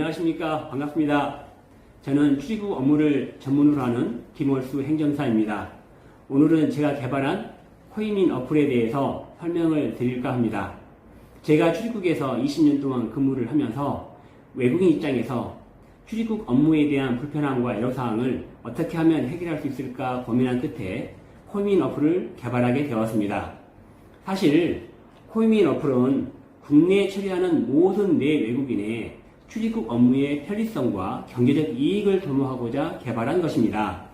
안녕하십니까. 반갑습니다. 저는 출입국 업무를 전문으로 하는 김월수 행정사입니다. 오늘은 제가 개발한 코이민 어플에 대해서 설명을 드릴까 합니다. 제가 출입국에서 20년 동안 근무를 하면서 외국인 입장에서 출입국 업무에 대한 불편함과 애로사항을 어떻게 하면 해결할 수 있을까 고민한 끝에 코이민 어플을 개발하게 되었습니다. 사실 코이민 어플은 국내에 처리하는 모든 내 외국인의 출입국 업무의 편리성과 경제적 이익을 도모하고자 개발한 것입니다.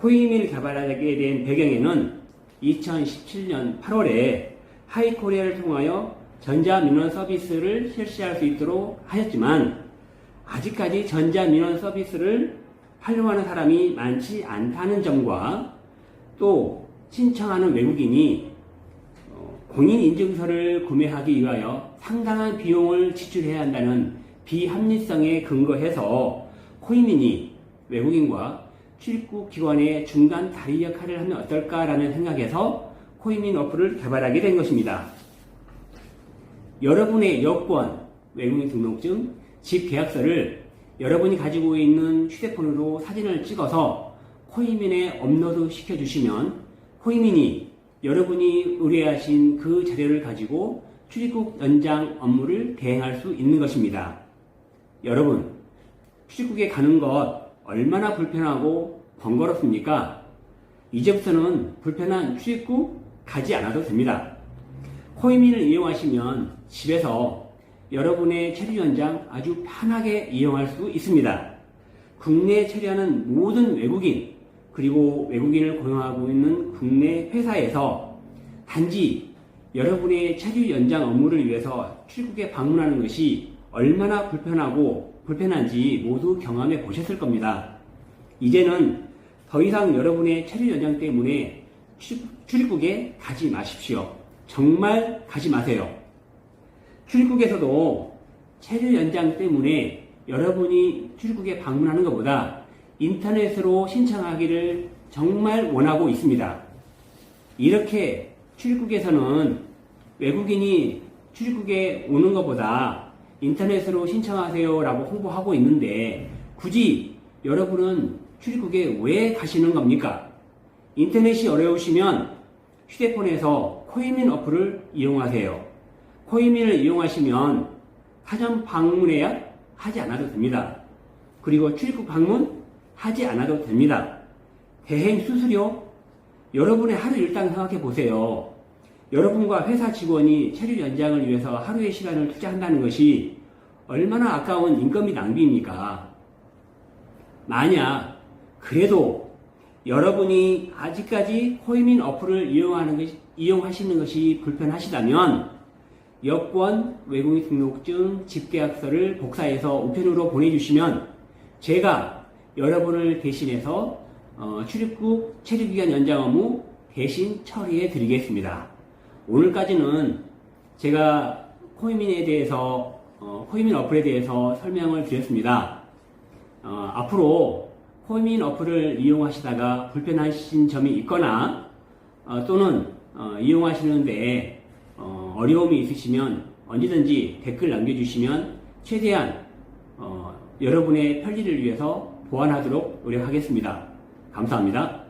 코이민을 개발하게 된 배경에는 2017년 8월에 하이코리아를 통하여 전자민원 서비스를 실시할 수 있도록 하였지만 아직까지 전자민원 서비스를 활용하는 사람이 많지 않다는 점과 또 신청하는 외국인이 어, 공인인증서를 구매하기 위하여 상당한 비용을 지출해야 한다는 비합리성에 근거해서 코이민이 외국인과 출입국 기관의 중간 다리 역할을 하면 어떨까라는 생각에서 코이민 어플을 개발하게 된 것입니다. 여러분의 여권, 외국인 등록증, 집 계약서를 여러분이 가지고 있는 휴대폰으로 사진을 찍어서 코이민에 업로드 시켜주시면 코이민이 여러분이 의뢰하신 그 자료를 가지고 출입국 연장 업무를 대행할 수 있는 것입니다. 여러분, 출입국에 가는 것 얼마나 불편하고 번거롭습니까? 이제부터는 불편한 출입국 가지 않아도 됩니다. 코이민을 이용하시면 집에서 여러분의 체류 연장 아주 편하게 이용할 수 있습니다. 국내에 체류하는 모든 외국인 그리고 외국인을 고용하고 있는 국내 회사에서 단지 여러분의 체류 연장 업무를 위해서 출국에 방문하는 것이 얼마나 불편하고 불편한지 모두 경험해 보셨을 겁니다. 이제는 더 이상 여러분의 체류 연장 때문에 출입국에 가지 마십시오. 정말 가지 마세요. 출입국에서도 체류 연장 때문에 여러분이 출입국에 방문하는 것보다 인터넷으로 신청하기를 정말 원하고 있습니다. 이렇게 출입국에서는 외국인이 출입국에 오는 것보다 인터넷으로 신청하세요라고 홍보하고 있는데 굳이 여러분은 출입국에 왜 가시는 겁니까? 인터넷이 어려우시면 휴대폰에서 코이민 어플을 이용하세요. 코이민을 이용하시면 사전 방문해야 하지 않아도 됩니다. 그리고 출입국 방문 하지 않아도 됩니다. 대행 수수료 여러분의 하루 일당 생각해 보세요. 여러분과 회사 직원이 체류 연장을 위해서 하루의 시간을 투자한다는 것이 얼마나 아까운 인건비 낭비입니까? 만약 그래도 여러분이 아직까지 코이민 어플을 이용하는 것이, 이용하시는 것이 불편하시다면 여권, 외국인 등록증, 집계약서를 복사해서 우편으로 보내주시면 제가 여러분을 대신해서 어, 출입국 체류기간 연장 업무 대신 처리해 드리겠습니다. 오늘까지는 제가 코이민에 대해서 어, 코이민 어플에 대해서 설명을 드렸습니다. 어, 앞으로 코이민 어플을 이용하시다가 불편하신 점이 있거나 어, 또는 어, 이용하시는데 어, 어려움이 있으시면 언제든지 댓글 남겨주시면 최대한 어, 여러분의 편리를 위해서 보완하도록 노력하겠습니다. 감사합니다.